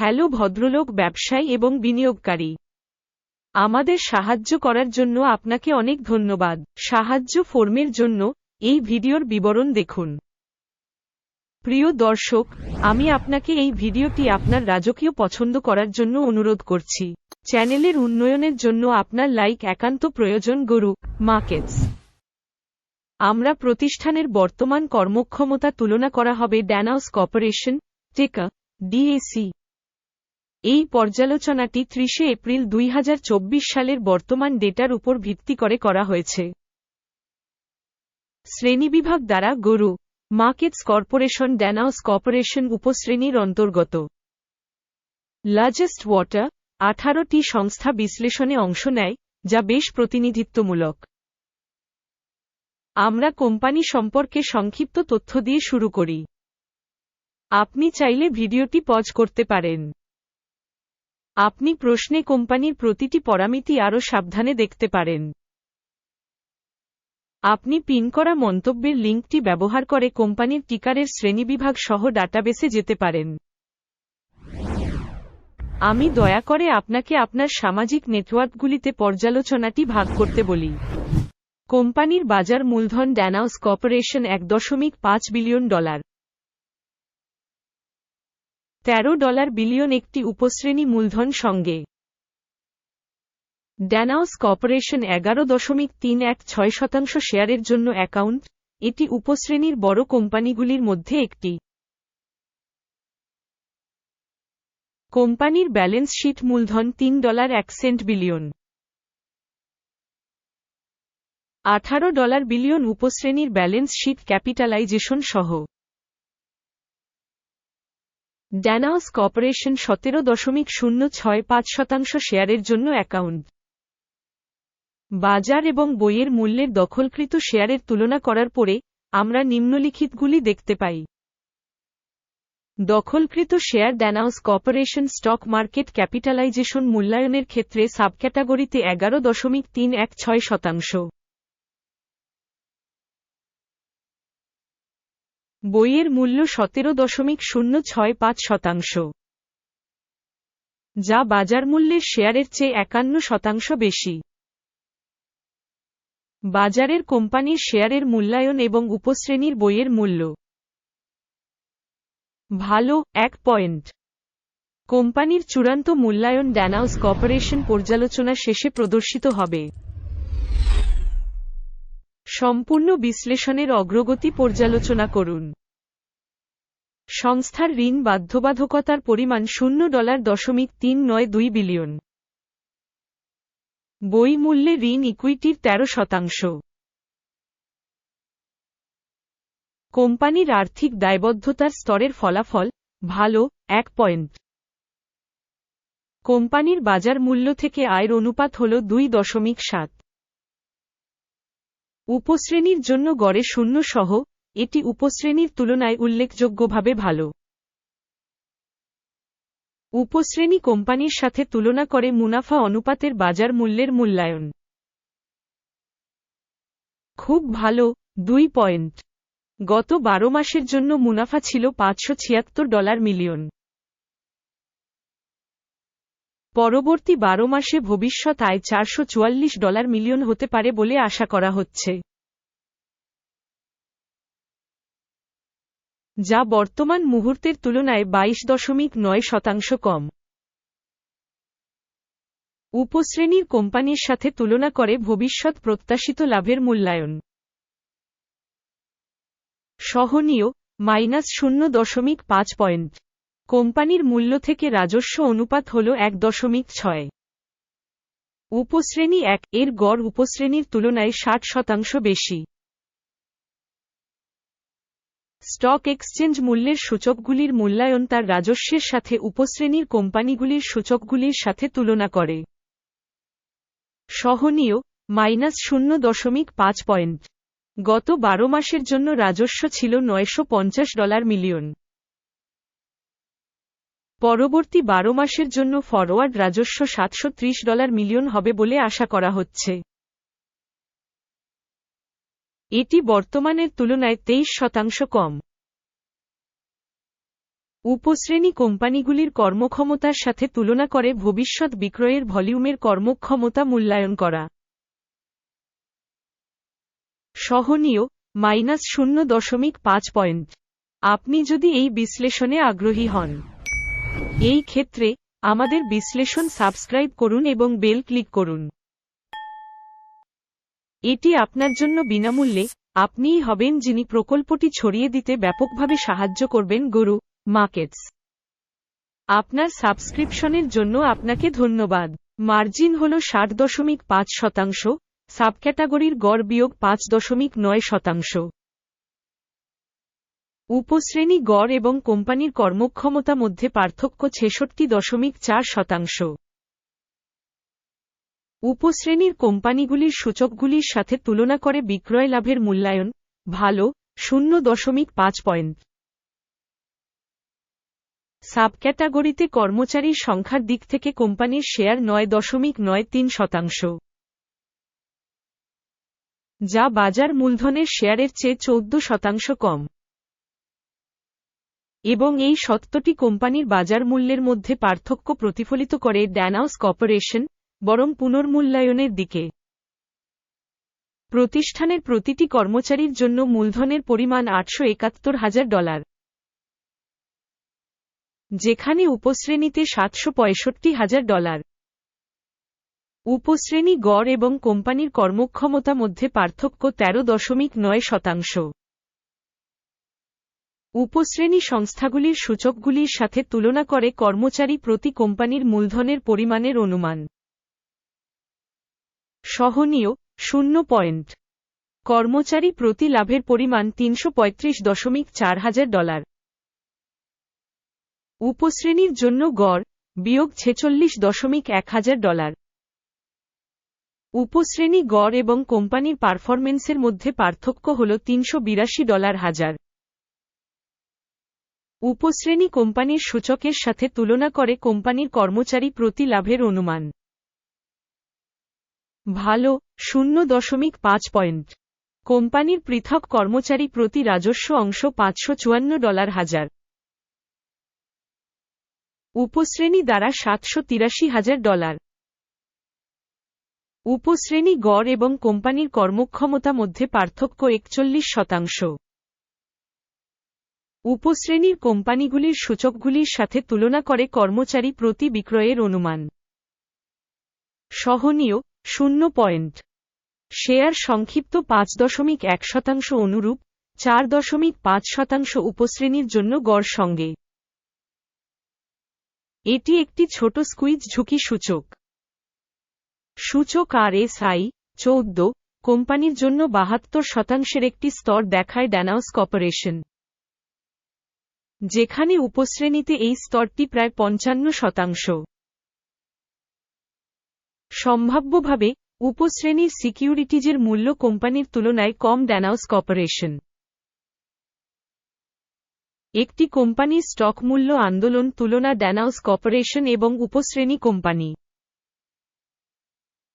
Hello ভদ্রলোক, ব্যবসায়ী এবং বিনিয়োগকারী। আমাদের সাহায্য করার জন্য আপনাকে অনেক ধন্যবাদ। সাহায্য ফর্মের জন্য এই ভিডিওর বিবরণ দেখুন। প্রিয় দর্শক, আমি আপনাকে এই ভিডিওটি আপনার রাজকীয় পছন্দ করার জন্য অনুরোধ করছি। চ্যানেলের উন্নয়নের জন্য আপনার লাইক একান্ত প্রয়োজন। গরু মার্কেটস। আমরা প্রতিষ্ঠানের বর্তমান কর্মক্ষমতা তুলনা করা হবে ড্যানাউস কর্পোরেশন, টেকা ডিএসি এই পর্যালোচনাটি ত্রিশে এপ্রিল দুই হাজার চব্বিশ সালের বর্তমান ডেটার উপর ভিত্তি করে করা হয়েছে। শ্রেণীবিভাগ দ্বারা গরু, মার্কেটস কর্পোরেশন ড্যানাউস কর্পোরেশন উপশ্রেণীর অন্তর্গত। লার্জেস্ট ওয়াটার, আঠারোটি সংস্থা বিশ্লেষণে অংশ নেয়, যা বেশ প্রতিনিধিত্বমূলক। আমরা কোম্পানি সম্পর্কে সংক্ষিপ্ত তথ্য দিয়ে শুরু করি। আপনি চাইলে ভিডিওটি পজ করতে পারেন। আপনি প্রশ্নে কোম্পানির প্রতিটি পরামিতি আরও সাবধানে দেখতে পারেন। আপনি পিন করা মন্তব্যের লিঙ্কটি ব্যবহার করে কোম্পানির টিকারের শ্রেণীবিভাগ সহ ডাটাবেসে যেতে পারেন। আমি দয়া করে আপনাকে আপনার সামাজিক নেটওয়ার্কগুলিতে পর্যালোচনাটি ভাগ করতে বলি। কোম্পানির বাজার মূলধন ড্যানাউস কর্পোরেশন এক দশমিক পাঁচ বিলিয়ন ডলার। তেরো ডলার বিলিয়ন একটি উপশ্রেণী মূলধন সঙ্গে। ড্যানাউস কর্পোরেশন এগারো দশমিক তিন এক ছয় শতাংশ শেয়ারের জন্য অ্যাকাউন্ট, এটি উপশ্রেণীর বড় কোম্পানিগুলির মধ্যে একটি। কোম্পানির ব্যালেন্স শিট মূলধন তিন ডলার এক সেন্ট বিলিয়ন। আঠারো ডলার বিলিয়ন উপশ্রেণীর ব্যালেন্স শিট ক্যাপিটালাইজেশন সহ। ড্যানাউস কর্পোরেশন সতেরো দশমিক শূন্য ছয় পাঁচ শতাংশ শেয়ারের জন্য অ্যাকাউন্ট। বাজার এবং বইয়ের মূল্যের দখলকৃত শেয়ারের তুলনা করার পরে, আমরা নিম্নলিখিতগুলি দেখতে পাই। দখলকৃত share Danaos corporation stock market capitalization মূল্যায়নের ক্ষেত্রে সাবক্যাটাগরিতে এগারো দশমিক তিন এক ছয় শতাংশ। বইয়ের মূল্য সতেরো দশমিক শূন্য ছয় পাঁচ শতাংশ। যা বাজার মূল্যের শেয়ারের চেয়ে একান্ন শতাংশ বেশি। বাজারের কোম্পানির শেয়ারের মূল্যায়ন এবং উপশ্রেণীর বইয়ের মূল্য। ভালো, এক পয়েন্ট। কোম্পানির চূড়ান্ত মূল্যায়ন ড্যানাউস কর্পোরেশন পর্যালোচনা শেষে প্রদর্শিত হবে। সম্পূর্ণ বিশ্লেষণের অগ্রগতি পর্যালোচনা করুন। সংস্থার ঋণ বাধ্যবাধকতার পরিমাণ শূন্য ডলার দশমিক তিন নয় দুই বিলিয়ন। বই মূল্যে ঋণ ইকুইটির তেরো শতাংশ। কোম্পানির আর্থিক দায়বদ্ধতার স্তরের ফলাফল, ভালো, এক পয়েন্ট। কোম্পানির বাজার মূল্য থেকে আয়ের অনুপাত হল দুই দশমিক সাত। উপশ্রেণীর জন্য গড়ে শূন্য সহ এটি উপশ্রেণীর তুলনায় উল্লেখযোগ্যভাবে ভালো। উপশ্রেণী কোম্পানির সাথে তুলনা করে মুনাফা অনুপাতের বাজার মূল্যের মূল্যায়ন। খুব ভালো, দুই পয়েন্ট। গত বারো মাসের জন্য মুনাফা ছিল পাঁচশো ছিয়াত্তর ডলার মিলিয়ন। পরবর্তী বারো মাসে ভবিষ্যৎ আয় চারশো চুয়াল্লিশ ডলার মিলিয়ন হতে পারে বলে আশা করা হচ্ছে। যা বর্তমান মুহূর্তের তুলনায় বাইশ দশমিক নয় শতাংশ কম। উপশ্রেণীর কোম্পানির সাথে তুলনা করে ভবিষ্যৎ প্রত্যাশিত লাভের মূল্যায়ন। সহনীয়, মাইনাস শূন্য দশমিক পাঁচ পয়েন্ট। কোম্পানির মূল্য থেকে রাজস্ব অনুপাত হল এক দশমিক ছয়। উপশ্রেণী এক, এর গড় উপশ্রেণীর তুলনায় ষাট শতাংশ বেশি। স্টক এক্সচেঞ্জ মূল্যের সূচকগুলির মূল্যায়ন তার রাজস্বের সাথে উপশ্রেণীর কোম্পানিগুলির সূচকগুলির সাথে তুলনা করে। সহনীয়, মাইনাস শূন্য দশমিক পাঁচ পয়েন্ট। গত বারো মাসের জন্য রাজস্ব ছিল নয়শো পঞ্চাশ ডলার মিলিয়ন। পরবর্তী বারো মাসের জন্য ফরওয়ার্ড রাজস্ব সাতশো ত্রিশ ডলার মিলিয়ন হবে বলে আশা করা হচ্ছে। এটি বর্তমানের তুলনায় তেইশ শতাংশ কম। উপশ্রেণী কোম্পানিগুলির কর্মক্ষমতার সাথে তুলনা করে ভবিষ্যৎ বিক্রয়ের ভলিউমের কর্মক্ষমতা মূল্যায়ন করা। সহনীয়, মাইনাস শূন্য দশমিক পাঁচ পয়েন্ট। আপনি যদি এই বিশ্লেষণে আগ্রহী হন। এই ক্ষেত্রে আমাদের বিশ্লেষণ সাবস্ক্রাইব করুন এবং বেল ক্লিক করুন। এটি আপনার জন্য বিনামূল্যে, আপনিই হবেন যিনি প্রকল্পটি ছড়িয়ে দিতে ব্যাপকভাবে সাহায্য করবেন গরু মার্কেটস আপনার সাবস্ক্রিপশনের জন্য আপনাকে ধন্যবাদ। মার্জিন হল ষাট দশমিক পাঁচ শতাংশ, সাবক্যাটাগরির গড় বিয়োগ পাঁচ দশমিক নয় শতাংশ। উপশ্রেণী গড় এবং কোম্পানির কর্মক্ষমতা মধ্যে পার্থক্য ছেষট্টি দশমিক চার শতাংশ। উপশ্রেণীর কোম্পানিগুলির সূচকগুলির সাথে তুলনা করে বিক্রয় লাভের মূল্যায়ন ভালো, শূন্য দশমিক পাঁচ পয়েন্ট। সাবক্যাটাগরিতে কর্মচারীর সংখ্যার দিক থেকে কোম্পানির শেয়ার নয় দশমিক নয় তিন শতাংশ। যা বাজার মূলধনের শেয়ারের চেয়ে চৌদ্দ শতাংশ কম। এবং এই সত্যটি কোম্পানির বাজার মূল্যের মধ্যে পার্থক্য প্রতিফলিত করে ড্যানাউস কর্পোরেশন, বরং পুনর্মূল্যায়নের দিকে। প্রতিষ্ঠানের প্রতিটি কর্মচারীর জন্য মূলধনের পরিমাণ আটশো একাত্তর হাজার ডলার। যেখানে উপশ্রেণীতে সাতশো পঁয়ষট্টি হাজার ডলার। উপশ্রেণী গড় এবং কোম্পানির কর্মক্ষমতা মধ্যে পার্থক্য তেরো দশমিক নয় শতাংশ। উপশ্রেণী সংস্থাগুলির সূচকগুলির সাথে তুলনা করে কর্মচারী প্রতি কোম্পানির মূলধনের পরিমাণের অনুমান। সহনীয়, শূন্য পয়েন্ট। কর্মচারী প্রতি লাভের পরিমাণ তিনশো পঁয়ত্রিশ দশমিক চার হাজার ডলার। উপশ্রেণীর জন্য গড়, বিয়োগ ছেচল্লিশ দশমিক এক হাজার ডলার। উপশ্রেণী গড় এবং কোম্পানির পারফরমেন্সের মধ্যে পার্থক্য হল তিনশো বিরাশি ডলার হাজার। উপশ্রেণী কোম্পানির সূচকের সাথে তুলনা করে কোম্পানির কর্মচারী প্রতি লাভের অনুমান। ভালো, শূন্য দশমিক পাঁচ পয়েন্ট। কোম্পানির পৃথক কর্মচারী প্রতি রাজস্ব অংশ পাঁচশো চুয়ান্ন ডলার হাজার। উপশ্রেণী দ্বারা সাতশো তিরাশি হাজার ডলার। উপশ্রেণী গড় এবং কোম্পানির কর্মক্ষমতা মধ্যে পার্থক্য একচল্লিশ শতাংশ। উপশ্রেণীর কোম্পানিগুলির সূচকগুলির সাথে তুলনা করে কর্মচারী প্রতি বিক্রয়ের অনুমান। সহনীয়, শূন্য পয়েন্ট। শেয়ার সংক্ষিপ্ত পাঁচ দশমিক এক শতাংশ অনুরূপ, চার দশমিক পাঁচ শতাংশ উপশ্রেণীর জন্য গড় সঙ্গে। এটি একটি ছোট স্কুইজ ঝুঁকি সূচক। সূচক আর এস আই চৌদ্দ, কোম্পানির জন্য বাহাত্তর শতাংশের একটি স্তর দেখায় ড্যানাউস কর্পোরেশন। যেখানে উপশ্রেণীতে এই স্তরটি প্রায় পঞ্চান্ন শতাংশ। সম্ভাব্যভাবে, উপশ্রেণীর সিকিউরিটিজের মূল্য কোম্পানির তুলনায় কম ড্যানাউস কর্পোরেশন। একটি কোম্পানির স্টক মূল্য আন্দোলন তুলনা ড্যানাউস কর্পোরেশন এবং উপশ্রেণী কোম্পানি।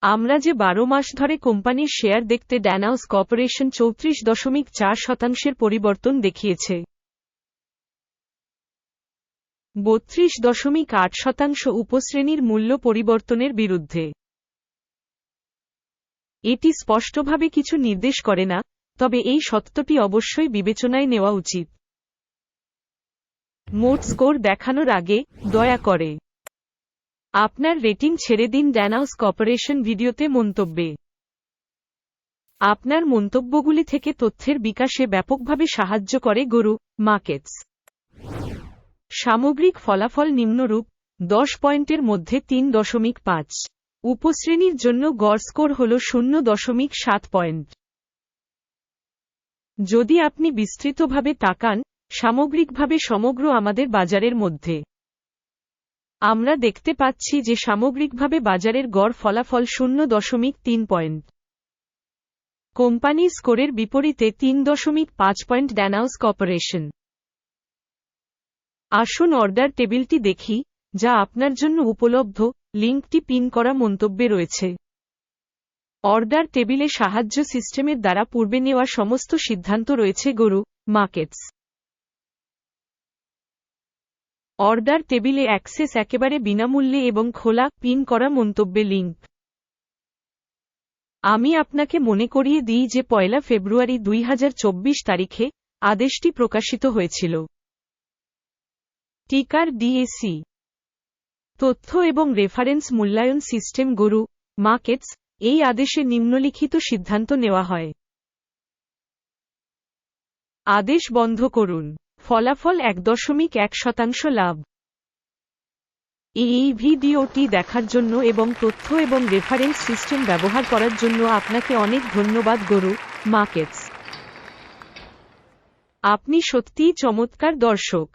আমরা যে বারো মাস ধরে কোম্পানির শেয়ার দেখতে ড্যানাউস কর্পোরেশন চৌত্রিশ দশমিক চার শতাংশের পরিবর্তন দেখিয়েছে। বত্রিশ দশমিক আট শতাংশ উপশ্রেণীর মূল্য পরিবর্তনের বিরুদ্ধে। এটি স্পষ্টভাবে কিছু নির্দেশ করে না, তবে এই সত্যটি অবশ্যই বিবেচনায় নেওয়া উচিত। মোট স্কোর দেখানোর আগে দয়া করে আপনার রেটিং ছেড়ে দিন ড্যানাউস কর্পোরেশন ভিডিওতে মন্তব্যে। আপনার মন্তব্যগুলি থেকে তথ্যের বিকাশে ব্যাপকভাবে সাহায্য করে গরু, মার্কেটস। সামগ্রিক ফলাফল নিম্নরূপ, দশ পয়েন্টের মধ্যে তিন দশমিক পাঁচ। উপশ্রেণীর জন্য গড় স্কোর হল শূন্য দশমিক সাত পয়েন্ট। যদি আপনি বিস্তৃতভাবে তাকান, সামগ্রিকভাবে সমগ্র আমাদের বাজারের মধ্যে, আমরা দেখতে পাচ্ছি যে সামগ্রিকভাবে বাজারের গড় ফলাফল শূন্য দশমিক তিন পয়েন্ট। কোম্পানি স্কোরের বিপরীতে তিন দশমিক পাঁচ পয়েন্ট ড্যানাউস কর্পোরেশন। আসুন অর্ডার টেবিলটি দেখি, যা আপনার জন্য উপলব্ধ লিঙ্কটি পিন করা মন্তব্যে রয়েছে। অর্ডার টেবিলে সাহায্য সিস্টেমের দ্বারা পূর্বে নেওয়া সমস্ত সিদ্ধান্ত রয়েছে গরু মার্কেটস অর্ডার টেবিলে অ্যাক্সেস একেবারে বিনামূল্যে এবং খোলা পিন করা মন্তব্যে লিঙ্ক আমি আপনাকে মনে করিয়ে দিই যে পয়লা ফেব্রুয়ারি দুই হাজার চব্বিশ তারিখে আদেশটি প্রকাশিত হয়েছিল। টিকার ডিএসি তথ্য এবং রেফারেন্স মূল্যায়ন সিস্টেম গরু মার্কেটস এই আদেশে নিম্নলিখিত সিদ্ধান্ত নেওয়া হয়। আদেশ বন্ধ করুন। ফলাফল এক দশমিক এক শতাংশ লাভ। এই ভিডিওটি দেখার জন্য এবং তথ্য এবং রেফারেন্স সিস্টেম ব্যবহার করার জন্য আপনাকে অনেক ধন্যবাদ গরু মার্কেটস আপনি সত্যিই চমৎকার দর্শক।